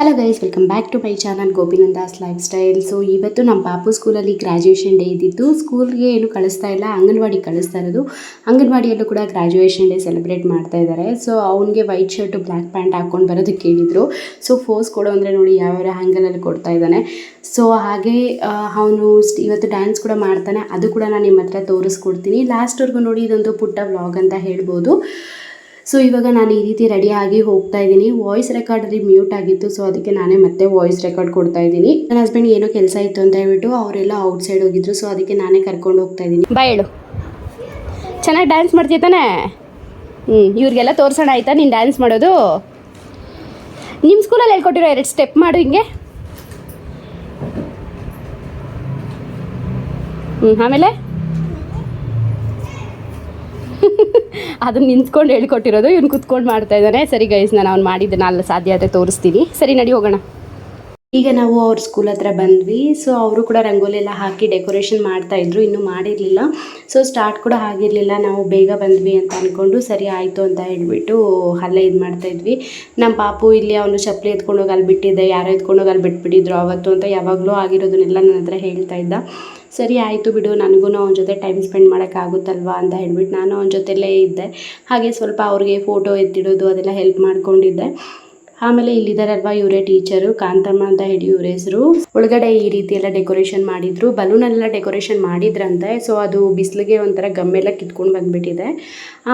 Hello guys welcome back to my channel Gopinandas lifestyle so ಇವತ್ತು ನಮ್ಮ ಪಾಪು ಸ್ಕೂಲಲ್ಲಿ ಗ್ರ್ಯಾಜುಯೇಷನ್ ಡೇ ಇದ್ದಿತ್ತು. ಸ್ಕೂಲ್ಗೆ ಏನು ಕಳಿಸ್ತಾ ಇಲ್ಲ, ಅಂಗನವಾಡಿ ಕಳಿಸ್ತಾ ಇರೋದು. ಅಂಗನವಾಡಿಯಲ್ಲೂ ಕೂಡ ಗ್ರ್ಯಾಜುಯೇಷನ್ ಡೇ ಸೆಲೆಬ್ರೇಟ್ ಮಾಡ್ತಾ ಇದ್ದಾರೆ ಸೊ ಅವನಿಗೆ ವೈಟ್ ಶರ್ಟು ಬ್ಲ್ಯಾಕ್ ಪ್ಯಾಂಟ್ ಹಾಕ್ಕೊಂಡು ಬರೋದಕ್ಕೆ ಕೇಳಿದರು. ಸೊ ಫೋರ್ಸ್ ಕೊಡು ಅಂದರೆ ನೋಡಿ ಯಾವ ಹ್ಯಾಂಗಲಲ್ಲಿ ಕೊಡ್ತಾ ಇದ್ದಾನೆ. ಸೊ ಹಾಗೆ ಅವನು ಇವತ್ತು ಡ್ಯಾನ್ಸ್ ಕೂಡ ಮಾಡ್ತಾನೆ. ಅದು ಕೂಡ ನಾನು ನಿಮ್ಮ ಹತ್ರ ತೋರಿಸ್ಕೊಡ್ತೀನಿ. ಲಾಸ್ಟ್ವರೆಗೂ ನೋಡಿ, ಇದೊಂದು ಪುಟ್ಟ ವ್ಲಾಗ್ ಅಂತ ಹೇಳ್ಬೋದು. ಸೊ ಇವಾಗ ನಾನು ಈ ರೀತಿ ರೆಡಿಯಾಗಿ ಹೋಗ್ತಾ ಇದ್ದೀನಿ. ವಾಯ್ಸ್ ರೆಕಾರ್ಡ್ ರೀ ಮ್ಯೂಟ್ ಆಗಿತ್ತು ಸೊ ಅದಕ್ಕೆ ನಾನೇ ಮತ್ತೆ ವಾಯ್ಸ್ ರೆಕಾರ್ಡ್ ಕೊಡ್ತಾ ಇದ್ದೀನಿ. ನನ್ನ ಹಸ್ಬೆಂಡ್ ಏನೋ ಕೆಲಸ ಇತ್ತು ಅಂತ ಹೇಳ್ಬಿಟ್ಟು ಅವರೆಲ್ಲ ಔಟ್ ಸೈಡ್ ಹೋಗಿದ್ರು ಸೊ ಅದಕ್ಕೆ ನಾನೇ ಕರ್ಕೊಂಡು ಹೋಗ್ತಾ ಇದ್ದೀನಿ. ಬಾಯ್ ಹೇಳು. ಚೆನ್ನಾಗಿ ಡ್ಯಾನ್ಸ್ ಮಾಡ್ತೀಯ ತಾನೇ? ಹ್ಞೂ ಇವ್ರಿಗೆಲ್ಲ ತೋರಿಸೋಣ ಆಯಿತಾ ನೀನು ಡ್ಯಾನ್ಸ್ ಮಾಡೋದು? ನಿಮ್ಮ ಸ್ಕೂಲಲ್ಲಿ ಹೇಳ್ಕೊಟ್ಟಿರೋ ಎರಡು ಸ್ಟೆಪ್ ಮಾಡು ಹಿಂಗೆ. ಹ್ಞೂ ಆಮೇಲೆ? ಅದನ್ನ ನಿಂತ್ಕೊಂಡು ಹೇಳ್ಕೊಟ್ಟಿರೋದು, ಇವ್ನು ಕುತ್ಕೊಂಡು ಮಾಡ್ತಾ ಇದ್ದಾನೆ ಸರಿ ಗೈಸ್ ನಾನು ಅವ್ನು ಮಾಡಿದ್ದನ್ನ ಅಲ್ಲಿ ಸಾಧ್ಯ ಆದರೆ ತೋರಿಸ್ತೀನಿ. ಸರಿ, ನಡಿ ಹೋಗೋಣ. ಈಗ ನಾವು ಅವ್ರ ಸ್ಕೂಲ್ ಹತ್ರ ಬಂದ್ವಿ. ಸೊ ಅವರು ಕೂಡ ರಂಗೋಲಿ ಎಲ್ಲ ಹಾಕಿ ಡೆಕೋರೇಷನ್ ಮಾಡ್ತಾ ಇದ್ರು. ಇನ್ನೂ ಮಾಡಿರಲಿಲ್ಲ. ಸೊ ಸ್ಟಾರ್ಟ್ ಕೂಡ ಆಗಿರಲಿಲ್ಲ. ನಾವು ಬೇಗ ಬಂದ್ವಿ ಅಂತ ಅಂದ್ಕೊಂಡು ಸರಿ ಆಯಿತು ಅಂತ ಹೇಳ್ಬಿಟ್ಟು ಅಲ್ಲೇ ಇದು ಮಾಡ್ತಾ ಇದ್ವಿ. ನಮ್ಮ ಪಾಪು ಇಲ್ಲಿ ಅವನು ಚಪ್ಪಲಿ ಎತ್ಕೊಂಡು ಅಲ್ಲಿ ಬಿಟ್ಟಿದ್ದೆ. ಯಾರೋ ಎತ್ಕೊಂಡು ಹೋಗಿ ಅಲ್ಲಿ ಬಿಟ್ಬಿಟ್ಟಿದ್ರು ಅವತ್ತು ಅಂತ ಯಾವಾಗಲೂ ಆಗಿರೋದನ್ನೆಲ್ಲ ನನ್ನ ಹತ್ರ ಹೇಳ್ತಾ ಇದ್ದ. ಸರಿ ಆಯಿತು ಬಿಡು, ನನಗೂ ಅವನ ಜೊತೆ ಟೈಮ್ ಸ್ಪೆಂಡ್ ಮಾಡೋಕ್ಕಾಗುತ್ತಲ್ವಾ ಅಂತ ಹೇಳ್ಬಿಟ್ಟು ನಾನು ಅವನ ಜೊತೆಲೇ ಇದ್ದೆ. ಹಾಗೆ ಸ್ವಲ್ಪ ಅವ್ರಿಗೆ ಫೋಟೋ ಎತ್ತಿಡೋದು, ಅದೆಲ್ಲ ಹೆಲ್ಪ್ ಮಾಡ್ಕೊಂಡಿದ್ದೆ. ಆಮೇಲೆ ಇಲ್ಲಿದಾರಲ್ವಾ ಇವರೇ ಟೀಚರು, ಕಾಂತಮ್ಮ ಅಂತ ಹೇಳಿ ಇವ್ರ ಹೆಸರು. ಒಳಗಡೆ ಈ ರೀತಿ ಎಲ್ಲ ಡೆಕೋರೇಷನ್ ಮಾಡಿದ್ರು. ಬಲೂನ್ ಎಲ್ಲ ಡೆಕೋರೇಷನ್ ಮಾಡಿದ್ರಂತೆ. ಸೊ ಅದು ಬಿಸಿಲಿಗೆ ಒಂಥರ ಗಮ್ಮೆಲ್ಲ ಕಿತ್ಕೊಂಡು ಬಂದ್ಬಿಟ್ಟಿದೆ.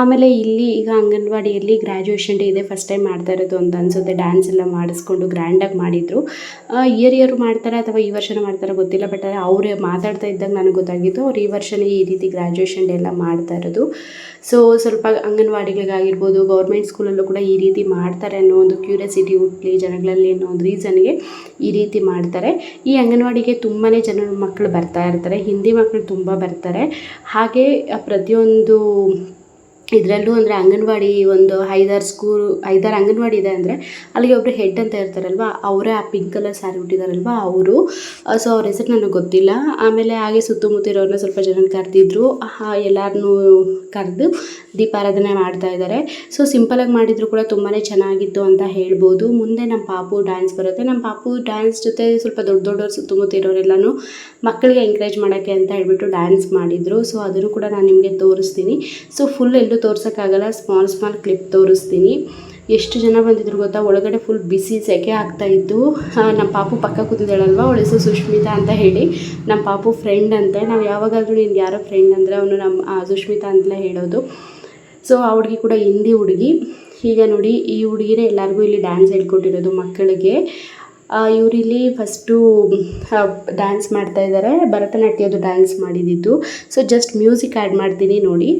ಆಮೇಲೆ ಇಲ್ಲಿ ಈಗ ಅಂಗನವಾಡಿಯಲ್ಲಿ ಗ್ರ್ಯಾಜುಯೇಷನ್ ಡೇ ಇದೆ ಫಸ್ಟ್ ಟೈಮ್ ಮಾಡ್ತಾ ಇರೋದು ಅಂತ ಅನ್ಸುತ್ತೆ. ಡ್ಯಾನ್ಸ್ ಎಲ್ಲ ಮಾಡಿಸ್ಕೊಂಡು ಗ್ರ್ಯಾಂಡಾಗಿ ಮಾಡಿದ್ರು. ಇಯರ್ ಇಯರ್ ಮಾಡ್ತಾರೆ ಅಥವಾ ಈ ವರ್ಷನ ಮಾಡ್ತಾರೆ ಗೊತ್ತಿಲ್ಲ ಬಟ್ ಅವರೇ ಮಾತಾಡ್ತಾ ಇದ್ದಾಗ ನನಗೆ ಗೊತ್ತಾಗಿತ್ತು. ಅವ್ರು ಈ ವರ್ಷನೇ ಈ ರೀತಿ ಗ್ರ್ಯಾಜುಯೇಷನ್ ಡೇ ಎಲ್ಲ ಮಾಡ್ತಾ ಇರೋದು. ಸೊ ಸ್ವಲ್ಪ ಅಂಗನವಾಡಿಗಳಿಗಾಗಿರ್ಬೋದು ಗೌರ್ಮೆಂಟ್ ಸ್ಕೂಲಲ್ಲೂ ಕೂಡ ಈ ರೀತಿ ಮಾಡ್ತಾರೆ ಅನ್ನೋ ಒಂದು ಕ್ಯೂರಿಯಾಸಿಟಿ ಹುಟ್ಲಿ ಜನಗಳಲ್ಲಿ ಅನ್ನೋ ಒಂದು ರೀಸನ್ಗೆ ಈ ರೀತಿ ಮಾಡ್ತಾರೆ. ಈ ಅಂಗನವಾಡಿಗೆ ತುಂಬಾ ಜನ ಮಕ್ಕಳು ಬರ್ತಾ ಇರ್ತಾರೆ. ಹಿಂದಿ ಮಕ್ಕಳು ತುಂಬ ಬರ್ತಾರೆ. ಹಾಗೆ ಪ್ರತಿಯೊಂದು ಇದರಲ್ಲೂ ಅಂದರೆ ಅಂಗನವಾಡಿ ಒಂದು ಐದಾರು ಸ್ಕೂಲ್, ಐದಾರು ಅಂಗನವಾಡಿ ಇದೆ ಅಂದರೆ ಅಲ್ಲಿಗೆ ಒಬ್ಬರು ಹೆಡ್ ಅಂತ ಇರ್ತಾರಲ್ವ, ಅವರೇ ಆ ಪಿಂಕ್ ಕಲರ್ ಸ್ಯಾರಿ ಉಟ್ಟಿದಾರಲ್ವ, ಅವರು. ಸೊ ಅವ್ರ ಹೆಸರು ನನಗೆ ಗೊತ್ತಿಲ್ಲ. ಆಮೇಲೆ ಹಾಗೆ ಸುತ್ತಮುತ್ತ ಇರೋರನ್ನ ಸ್ವಲ್ಪ ಜನ ಕರೆದಿದ್ರು. ಎಲ್ಲರನ್ನೂ ಕರೆದು ದೀಪಾರಾಧನೆ ಮಾಡ್ತಾ ಇದ್ದಾರೆ ಸೊ ಸಿಂಪಲಾಗಿ ಮಾಡಿದ್ರು ಕೂಡ ತುಂಬಾ ಚೆನ್ನಾಗಿತ್ತು ಅಂತ ಹೇಳ್ಬೋದು. ಮುಂದೆ ನಮ್ಮ ಪಾಪು ಡ್ಯಾನ್ಸ್ ಬರುತ್ತೆ. ನಮ್ಮ ಪಾಪು ಡ್ಯಾನ್ಸ್ ಜೊತೆ ಸ್ವಲ್ಪ ದೊಡ್ಡ ದೊಡ್ಡವ್ರು ಸುತ್ತಮುತ್ತ ಇರೋರೆಲ್ಲನೂ ಮಕ್ಕಳಿಗೆ ಎಂಕರೇಜ್ ಮಾಡೋಕ್ಕೆ ಅಂತ ಹೇಳ್ಬಿಟ್ಟು ಡ್ಯಾನ್ಸ್ ಮಾಡಿದರು. ಸೊ ಅದನ್ನು ಕೂಡ ನಾನು ನಿಮಗೆ ತೋರಿಸ್ತೀನಿ. ಸೊ ಫುಲ್ ಎಲ್ಲೂ ತೋರ್ಸೋಕ್ಕಾಗಲ್ಲ ಸ್ಮಾಲ್ ಸ್ಮಾಲ್ ಕ್ಲಿಪ್ ತೋರಿಸ್ತೀನಿ. ಎಷ್ಟು ಜನ ಬಂದಿದ್ರು ಗೊತ್ತಾ? ಒಳಗಡೆ ಫುಲ್ ಬಿಸಿ ಸೆಕೆ ಆಗ್ತಾ ಇತ್ತು. ನಮ್ಮ ಪಾಪು ಪಕ್ಕ ಕೂತಿದ್ದಾಳಲ್ವ? ಅವಳ ಹೆಸರು ಸುಷ್ಮಿತಾ ಅಂತ ಹೇಳಿ. ನಮ್ಮ ಪಾಪು ಫ್ರೆಂಡ್ ಅಂತೆ. ನಾವು ಯಾವಾಗಾದರೂ ನಿನ್ಗೆ ಯಾರೋ ಫ್ರೆಂಡ್ ಅಂದರೆ ಅವನು ನಮ್ಮ ಸುಷ್ಮಿತಾ ಅಂತಲೇ ಹೇಳೋದು. ಸೊ ಆ ಹುಡುಗಿ ಕೂಡ ಹಿಂದಿ ಹುಡುಗಿ. ಈಗ ನೋಡಿ, ಈ ಹುಡುಗಿನೇ ಎಲ್ಲರಿಗೂ ಇಲ್ಲಿ ಡ್ಯಾನ್ಸ್ ಹೇಳ್ಕೊಟ್ಟಿರೋದು ಮಕ್ಕಳಿಗೆ. ಇವರಿಲ್ಲಿ ಫಸ್ಟು ಡ್ಯಾನ್ಸ್ ಮಾಡ್ತಾ ಇದ್ದಾರೆ ಭರತನಾಟ್ಯದ್ದು ಡ್ಯಾನ್ಸ್ ಮಾಡಿದ್ದಿದ್ದು ಸೊ ಜಸ್ಟ್ ಮ್ಯೂಸಿಕ್ ಆ್ಯಡ್ ಮಾಡ್ತೀನಿ ನೋಡಿ.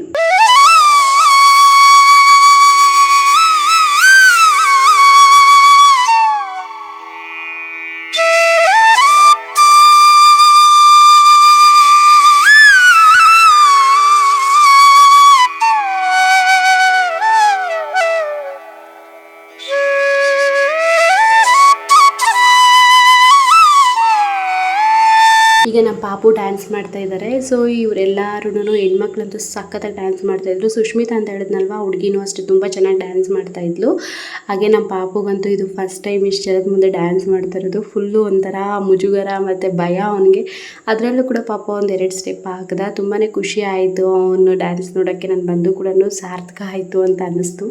ಈಗ ನಮ್ಮ ಪಾಪು ಡ್ಯಾನ್ಸ್ ಮಾಡ್ತಾ ಇದ್ದಾರೆ ಸೊ ಇವರೆಲ್ಲರೂ ಹೆಣ್ಮಕ್ಳಂತೂ ಸಖತ್ತಾಗಿ ಡ್ಯಾನ್ಸ್ ಮಾಡ್ತಾಯಿದ್ರು ಸುಷ್ಮಿತಾ ಅಂತ ಹೇಳಿದ್ನಲ್ವ ಹುಡುಗಿನೂ ಅಷ್ಟೇ ತುಂಬ ಚೆನ್ನಾಗಿ ಡ್ಯಾನ್ಸ್ ಮಾಡ್ತಾ ಇದ್ಲು. ಹಾಗೆ ನಮ್ಮ ಪಾಪುಗಂತೂ ಇದು ಫಸ್ಟ್ ಟೈಮ್ ಇಷ್ಟು ಜನದ ಮುಂದೆ ಡ್ಯಾನ್ಸ್ ಮಾಡ್ತಾ ಇರೋದು. ಫುಲ್ಲು ಒಂಥರ ಮುಜುಗರ ಮತ್ತು ಭಯ ಅವನಿಗೆ. ಅದರಲ್ಲೂ ಕೂಡ ಪಾಪ ಒಂದು ಎರಡು ಸ್ಟೆಪ್ ಹಾಕ್ದ. ತುಂಬಾ ಖುಷಿ ಆಯಿತು ಅವನು ಡ್ಯಾನ್ಸ್ ನೋಡೋಕ್ಕೆ. ನಾನು ಬಂದು ಕೂಡ ಸಾರ್ಥಕ ಆಯಿತು ಅಂತ ಅನ್ನಿಸ್ತು.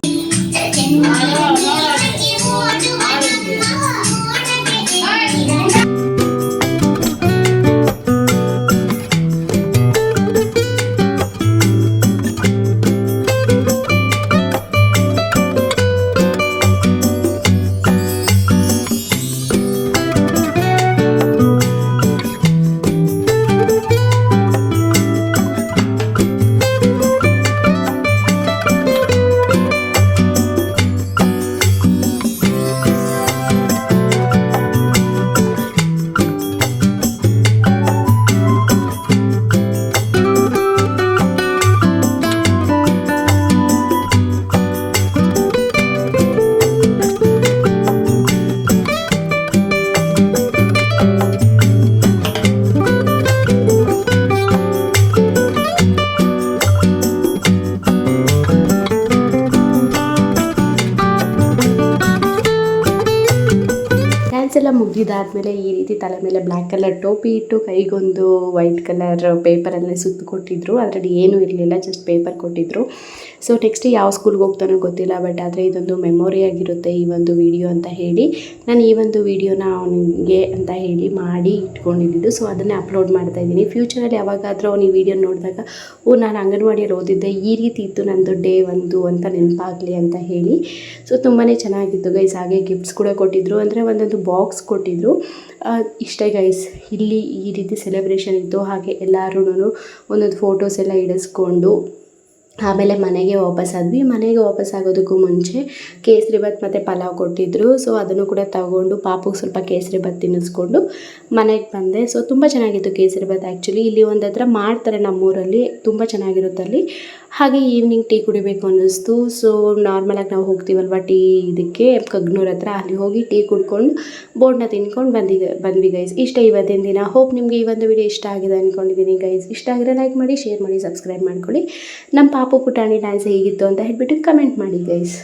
ಎಲ್ಲ ಈ ರೀತಿ ತಲೆ ಮೇಲೆ ಬ್ಲ್ಯಾಕ್ ಕಲರ್ ಟೋಪಿ ಇಟ್ಟು ಕೈಗೊಂದು ವೈಟ್ ಕಲರ್ ಪೇಪರಲ್ಲೇ ಸುತ್ತು ಕೊಟ್ಟಿದ್ರು. ಅದರಲ್ಲಿ ಏನೂ ಇರಲಿಲ್ಲ ಜಸ್ಟ್ ಪೇಪರ್ ಕೊಟ್ಟಿದ್ರು. ಸೊ ನೆಕ್ಸ್ಟ್ ಯಾವ ಸ್ಕೂಲ್ಗೆ ಹೋಗ್ತಾನೋ ಗೊತ್ತಿಲ್ಲ ಬಟ್ ಆದರೆ ಇದೊಂದು ಮೆಮೊರಿ ಆಗಿರುತ್ತೆ ಈ ಒಂದು ವಿಡಿಯೋ ಅಂತ ಹೇಳಿ. ನಾನು ಈ ಒಂದು ವಿಡಿಯೋನ ಅವನಿಗೆ ಅಂತ ಹೇಳಿ ಮಾಡಿ ಇಟ್ಕೊಂಡಿದ್ದು. ಸೊ ಅದನ್ನೇ ಅಪ್ಲೋಡ್ ಮಾಡ್ತಾ ಇದ್ದೀನಿ. ಫ್ಯೂಚರಲ್ಲಿ ಯಾವಾಗಾದರೂ ಅವನು ಈ ವಿಡಿಯೋ ನೋಡಿದಾಗ, ಓ, ನಾನು ಅಂಗನವಾಡಿಯಲ್ಲಿ ಓದಿದ್ದೆ, ಈ ರೀತಿ ಇತ್ತು ನಂದು ಡೇ ಒಂದು ಅಂತ ನೆನಪಾಗಲಿ ಅಂತ ಹೇಳಿ. ಸೊ ತುಂಬಾ ಚೆನ್ನಾಗಿತ್ತು ಗೈಸ್ ಹಾಗೆ ಗಿಫ್ಟ್ಸ್ ಕೂಡ ಕೊಟ್ಟಿದ್ರು. ಅಂದರೆ ಒಂದೊಂದು ಬಾಕ್ಸ್ ಕೊಟ್ಟಿದ್ರು. ಆ, ಇಷ್ಟೇ ಗೈಸ್ ಇಲ್ಲಿ ಈ ರೀತಿ ಸೆಲೆಬ್ರೇಷನ್ ಇತ್ತು ಹಾಗೆ ಎಲ್ಲರೂ ಒಂದೊಂದು ಫೋಟೋಸ್ ಎಲ್ಲ ಇಡಿಸ್ಕೊಂಡು ಆಮೇಲೆ ಮನೆಗೆ ವಾಪಸ್ ಆದ್ವಿ. ಮನೆಗೆ ವಾಪಸ್ ಆಗೋದಕ್ಕೂ ಮುಂಚೆ ಕೇಸರಿ ಭಾತ್ ಮತ್ತು ಪಲಾವ್ ಕೊಟ್ಟಿದ್ದರು ಸೊ ಅದನ್ನು ಕೂಡ ತಗೊಂಡು ಪಾಪುಗೆ ಸ್ವಲ್ಪ ಕೇಸರಿ ಭಾತ್ ತಿನ್ನಿಸ್ಕೊಂಡು ಮನೆಗೆ ಬಂದೆ. ಸೊ ತುಂಬ ಚೆನ್ನಾಗಿತ್ತು ಕೇಸರಿ ಭಾತ್ ಆ್ಯಕ್ಚುಲಿ ಇಲ್ಲಿ ಒಂದು ಹತ್ರ ಮಾಡ್ತಾರೆ ನಮ್ಮೂರಲ್ಲಿ. ತುಂಬ ಚೆನ್ನಾಗಿರುತ್ತೆ ಅಲ್ಲಿ. ಹಾಗೆ ಈವ್ನಿಂಗ್ ಟೀ ಕುಡಿಬೇಕು ಅನ್ನಿಸ್ತು. ಸೊ ನಾರ್ಮಲಾಗಿ ನಾವು ಹೋಗ್ತೀವಲ್ವ ಟೀ ಇದಕ್ಕೆ? ಕಗ್ನೂರ್ ಹತ್ರ. ಅಲ್ಲಿ ಹೋಗಿ ಟೀ ಕುಡ್ಕೊಂಡು ಬೋರ್ಡ್ನ ತಿನ್ಕೊಂಡು ಬಂದಿ ಬಂದ್ವಿ ಗೈಸ್ ಇಷ್ಟ ಇವತ್ತಿನ ದಿನ. ಹೋಪ್ ನಿಮಗೆ ಈ ಒಂದು ವಿಡಿಯೋ ಇಷ್ಟ ಆಗಿದೆ ಅಂದ್ಕೊಂಡಿದ್ದೀನಿ ಗೈಸ್ ಇಷ್ಟ ಆಗಿರೋ ಲೈಕ್ ಮಾಡಿ ಶೇರ್ ಮಾಡಿ ಸಬ್ಸ್ಕ್ರೈಬ್ ಮಾಡ್ಕೊಳ್ಳಿ. ನಮ್ಮ ಪಾಪು ಪುಟಾಣಿ ಡ್ಯಾನ್ಸ್ ಹೇಗಿತ್ತು ಅಂತ ಹೇಳ್ಬಿಟ್ಟು ಕಮೆಂಟ್ ಮಾಡಿ ಗೈಸ್